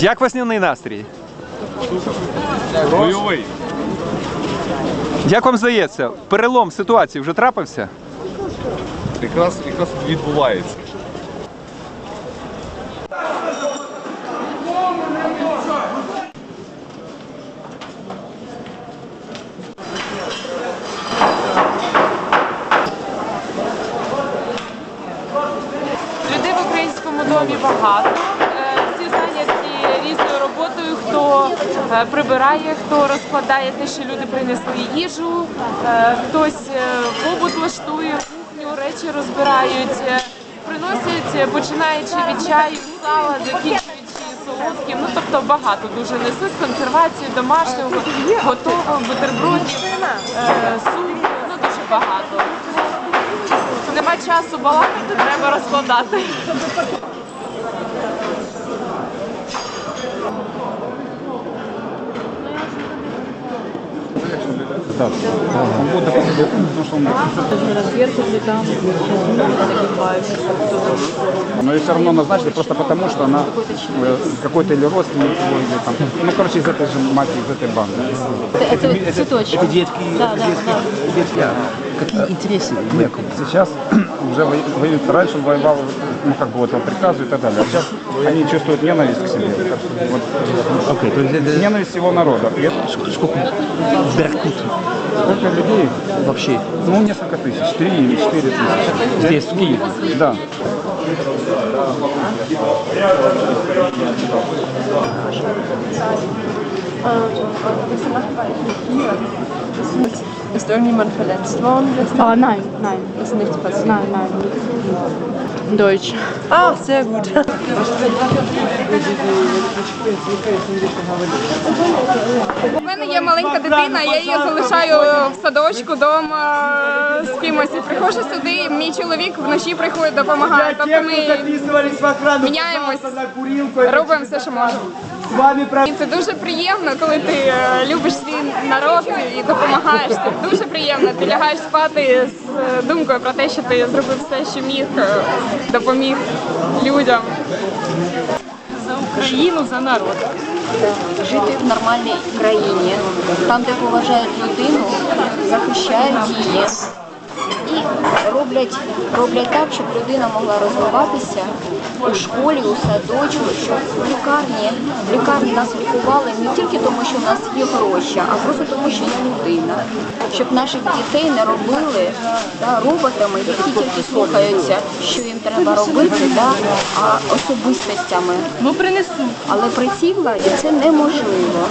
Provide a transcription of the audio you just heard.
Як весняний настрій? Бойовий. Як вам здається, перелом ситуації вже трапився? Якраз, якраз відбувається. Людей в українському домі багато. Хто е, прибирає, хто розкладає те, що люди принесли їжу, е, хтось е, побут влаштує, кухню, речі розбирають. Приносять, починаючи від чаю, сала, закінчуючи солодким. Ну тобто багато дуже несуть консервацію домашнього, готового, бутербродів, суп. Ну дуже багато. Нема часу балакати, треба розкладати. Но ее все равно назначили просто потому, что она э, какой-то или родственник его, или там, ну, короче, из этой же матери, из этой банды. Это цветочки. Это детские, Да, да, да. детские. Какие интересы? Нет, сейчас уже во- воюют, раньше воевал, ну, как бы вот по приказу и так далее. А сейчас они чувствуют ненависть к себе. Вот, Окей, то есть это ненависть всего народа. И это ск- сколько в Беркут сколько людей? вообще Ну, несколько тысяч, три или четыре тысячи. здесь, в Киеве? Да. Ist irgendjemand verletzt worden? Oh, nein, nein, Ist nichts passiert. nein, nein. Deutsch. Ah, sehr gut. У мене є маленька дитина, я її залишаю в садочку вдома з кимось. Приходжу сюди, мій чоловік вночі приходить, допомагає. Тобто ми міняємось, робимо все, що можемо. І це дуже приємно, коли ти е, любиш свій народ і допомагаєш. Це дуже приємно. Ти лягаєш спати з е, думкою про те, що ти зробив все, що міг, е, допоміг людям. За Україну, за народ. Жити в нормальній країні, там, де поважають людину, захищають її і роблять, роблять так, щоб людина могла розвиватися у школі, у садочку, щоб в лікарні, в лікарні нас лікували не тільки тому, що в нас є гроші, а просто тому, що є людина. Щоб наших дітей не робили да, роботами, які тільки слухаються, що їм треба робити, да, а особистостями. Ну принесу. Але при цій владі це неможливо.